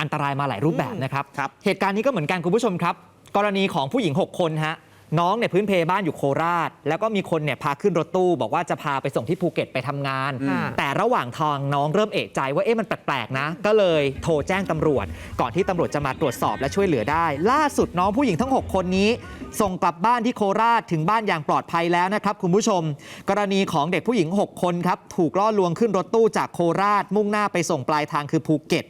อันตรายมาหลายรูปแบบนะครับครับ เหตุการณ์นี้ก็เหมือนกันคุณผู้ชมครับ กรณีของผู้หญิง 6 คนฮะน้องเนี่ยพื้นเพบ้านอยู่โคราช แล้วก็มีคนเนี่ยพาขึ้นรถตู้ บอกว่าจะพาไปส่งที่ภูเก็ตไปทำงานอืมแต่ระหว่างทางน้องเริ่มเอะใจว่าเอ๊ะมันแปลกๆนะ ก็เลยโทรแจ้งตำรวจ ก่อนที่ตำรวจจะมาตรวจสอบและช่วยเหลือได้ ล่าสุดน้องผู้หญิงทั้ง 6 คนนี้ ส่งกลับบ้านที่โคราชถึงบ้านอย่างปลอดภัยแล้วนะครับคุณผู้ชม กรณีของเด็กผู้หญิง 6 คนครับถูกล่อลวงขึ้นรถตู้จากโคราช มุ่งหน้าไปส่งปลายทางคือภูเก็ต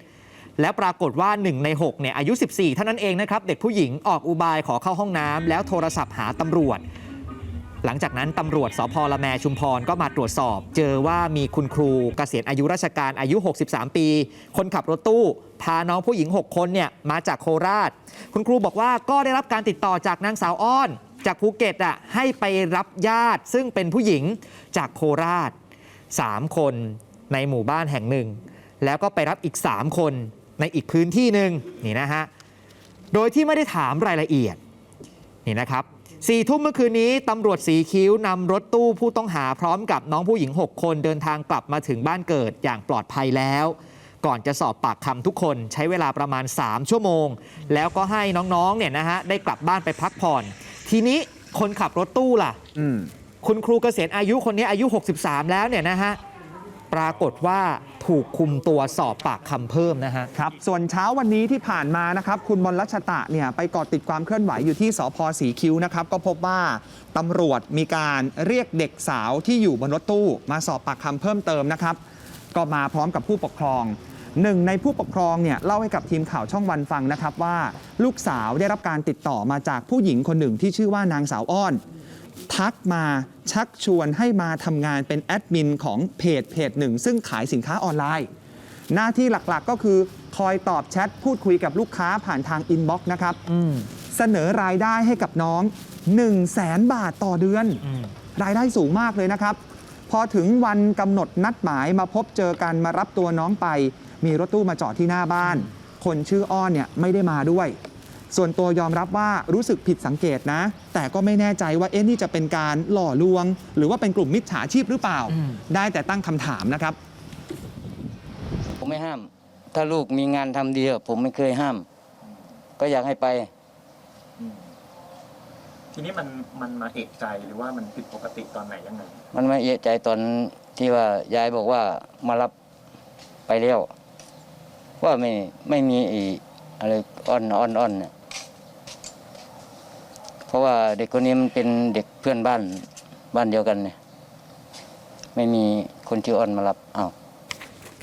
แล้วปรากฏว่า1ใน6เนี่ยอายุ 14 เท่านั้นเองนะครับเด็กผู้หญิงออกอุบายขอเข้าห้องน้ำแล้วโทรศัพท์หาตำรวจ หลังจากนั้นตำรวจสพละแมชุมพรก็มาตรวจสอบ เจอว่ามีคุณครูเกษียณอายุราชการอายุ 63 ปี คนขับรถตู้ พาน้องผู้หญิง 6 คนเนี่ยมาจากโคราช คุณครูบอกว่าก็ได้รับการติดต่อจากนางสาวอ้อน จากภูเก็ตอะให้ไปรับญาติซึ่งเป็นผู้หญิงจากโคราช 3 คนในหมู่บ้านแห่งหนึ่ง แล้วก็ไปรับอีก 3 คน ในอีกพื้นที่หนึ่งนี่นะฮะโดยที่ไม่ได้ถามรายละเอียดนี่นะครับสี่ทุ่มเมื่อคืนนี้ตำรวจสีคิ้วนำรถตู้ผู้ต้องหาพร้อมกับน้องผู้หญิง 6 คนเดินทางกลับมาถึงบ้านเกิดอย่างปลอดภัยแล้ว ก่อนจะสอบปากคำทุกคนใช้เวลาประมาณ 3 ชั่วโมง แล้วก็ให้น้องๆเนี่ยนะฮะได้กลับบ้านไปพักผ่อน ทีนี้คนขับรถตู้ล่ะอืมคุณครูเกษียณอายุคนนี้อายุ 63 แล้วเนี่ยนะฮะปรากฏว่า ถูกคุมตัวสอบปากคำเพิ่มนะฮะครับส่วนเช้าวันนี้ที่ผ่านมานะครับคุณบอลรัชตะเนี่ยไปเกาะติดความเคลื่อนไหวอยู่ที่สพสีคิ้วนะครับก็พบว่าตำรวจมีการเรียกเด็กสาวที่อยู่บนรถตู้ มาสอบปากคำเพิ่มเติมนะครับ ก็มาพร้อมกับผู้ปกครองหนึ่งในผู้ปกครองเนี่ยเล่าให้กับทีมข่าวช่องวันฟังนะครับว่า ลูกสาวได้รับการติดต่อมาจากผู้หญิงคนหนึ่งที่ชื่อว่านางสาวอ้อน ทักมาชักชวนให้มาทำงานเป็นแอดมินของเพจเพจหนึ่ง ซึ่งขายสินค้าออนไลน์ หน้าที่หลักๆก็คือคอยตอบแชทพูดคุยกับลูกค้าผ่านทางอินบ็อกซ์นะครับอืมเสนอรายได้ให้กับน้อง 1 0 0 0 0แสนบาทต่อเดือนอืมรายได้สูงมากเลยนะครับ พอถึงวันกำหนดนัดหมายมาพบเจอกันมารับตัวน้องไป มีรถตู้มาจอดที่หน้าบ้าน คนชื่ออ้อนเนี่ยไม่ได้มาด้วย ส่วนตัวยอมรับว่ารู้สึกผิดสังเกตนะ แต่ก็ไม่แน่ใจว่าเอ๊ะนี่จะเป็นการหล่อลวง หรือว่าเป็นกลุ่มมิจฉาชีพหรือเปล่า อืม ได้แต่ตั้งคำถามนะครับ ผมไม่ห้าม ถ้าลูกมีงานทำดีอะผมไม่เคยห้าม ก็อยากให้ไป ทีนี้มันมันมาเอกใจหรือว่ามันผิดปกติตอนไหนยังไง มันไม่เอะใจตอนที่ว่ายายบอกว่ามารับไปแล้วว่าไม่ไม่มีอีอะไรอ่อนอ่อนอ่อนเนี่ย เพราะว่าเด็กคนนี้มันเป็นเด็กเพื่อนบ้านบ้านเดียวกันเนี่ยไม่มีคนที่ออ่อนมารับอ้าว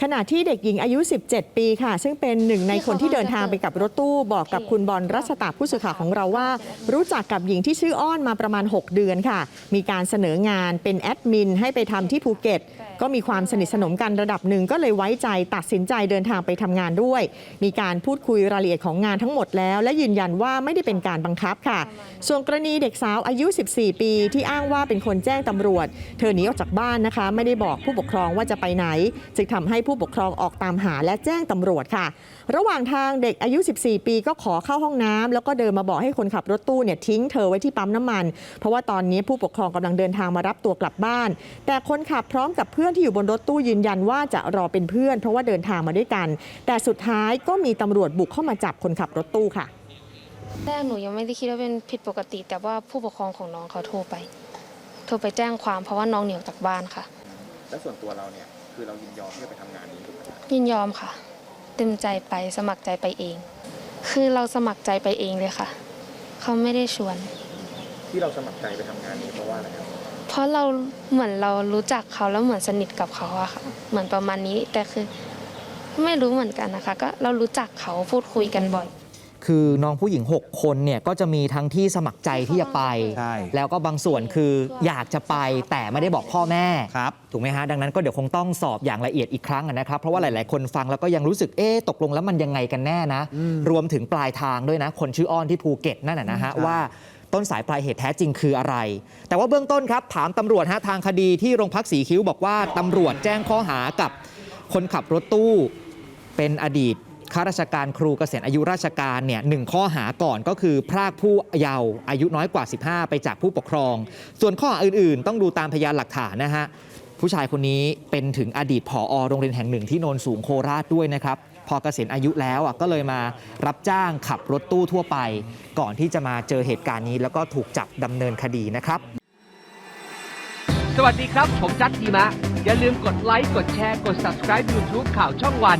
ขณะที่เด็กหญิงอายุ 17 ปีค่ะ ซึ่งเป็นหนึ่งในคนที่เดินทางไปกับรถตู้บอกกับคุณบอลรัชตาผู้สื่อข่าวของเราว่า รู้จักกับหญิงที่ชื่ออ้อนมาประมาณ 6 เดือนค่ะ มีการเสนองานเป็นแอดมินให้ไปทำที่ภูเก็ต ก็มีความสนิทสนมกันระดับหนึ่งก็เลยไว้ใจตัดสินใจเดินทางไปทำงานด้วย มีการพูดคุยรายละเอียดของงานทั้งหมดแล้ว และยืนยันว่าไม่ได้เป็นการบังคับค่ะ ส่วนกรณีเด็กสาวอายุ 14 ปี ที่อ้างว่าเป็นคนแจ้งตำรวจ เธอหนีออกจากบ้านนะคะ ไม่ได้บอกผู้ปกครองว่าจะไปไหนจึงทำให้ผู้ปกครองออกตามหาและแจ้งตำรวจค่ะ ระหว่างทางเด็กอายุ 14 ปีก็ขอเข้าห้องน้ำแล้วก็เดินมาบอกให้คนขับรถตู้เนี่ยทิ้งเธอไว้ที่ปั๊มน้ำมัน เพราะว่าตอนนี้ผู้ปกครองกำลังเดินทางมารับตัวกลับบ้าน แต่คนขับพร้อมกับเพื่อนที่อยู่บนรถตู้ยืนยันว่าจะรอเป็นเพื่อน เพราะว่าเดินทางมาด้วยกัน แต่สุดท้ายก็มีตำรวจบุกเข้ามาจับคนขับรถตู้ค่ะแรกหนูยังไม่ได้คิดว่าเป็นผิดปกติ แต่ว่าผู้ปกครองของน้องเขาโทรไป โทรไปแจ้งความเพราะว่าน้องเหนีออกจากบ้านค่ะ แล้วส่วนตัวเราเนี่ยคือเรายินยอมที่จะไปทำงานนี้ถูกไหมครับยินยอมค่ะ เต็มใจไปสมัครใจไปเอง คือเราสมัครใจไปเองเลยค่ะ เขาไม่ได้ชวน ที่เราสมัครใจไปทำงานนี้เพราะว่าอะไรครับเพราะเราเหมือนเรารู้จักเขาแล้วเหมือนสนิทกับเขาอะค่ะ เหมือนประมาณนี้แต่คือ ไม่รู้เหมือนกันนะคะ ก็เรารู้จักเขาพูดคุยกันบ่อย คือน้องผู้หญิง 6 คนเนี่ยก็จะมีทั้งที่สมัครใจที่จะไป ใช่แล้วก็บางส่วนคืออยากจะไปแต่ไม่ได้บอกพ่อแม่ครับ ถูกไหมฮะ ดังนั้นก็เดี๋ยวคงต้องสอบอย่างละเอียดอีกครั้งนะครับ เพราะว่าหลาย ๆ คนฟังแล้วก็ยังรู้สึกเอ๊ะตกลงแล้วมันยังไงกันแน่นะอืมรวมถึงปลายทางด้วยนะ คนชื่ออ้อนที่ภูเก็ตนั่นนะนะฮะใช่ว่าต้นสายปลายเหตุแท้จริงคืออะไร แต่ว่าเบื้องต้นครับถามตำรวจฮะทางคดีที่โรงพักสีคิ้วบอกว่าตำรวจแจ้งข้อหากับคนขับรถตู้ เป็นอดีต ข้าราชการครูเกษียณอายุราชการเนี่ยหนึ่งข้อหาก่อนก็คือ พรากผู้เยาว์อายุน้อยกว่า 15 ไปจากผู้ปกครอง ส่วนข้อหาอื่น ๆ ต้องดูตามพยานหลักฐานนะฮะผู้ชายคนนี้เป็นถึงอดีตผอโรงเรียนแห่งหนึ่งที่โนนสูงโคราชด้วยนะครับ พอเกษียณอายุแล้วอะก็เลยมารับจ้างขับรถตู้ทั่วไป ก่อนที่จะมาเจอเหตุการณ์นี้ แล้วก็ถูกจับดำเนินคดีนะครับ สวัสดีครับ ผมจัดทีมะ อย่าลืมกดไลค์กดแชร์กด subscribe YouTube ข่าวช่องวัน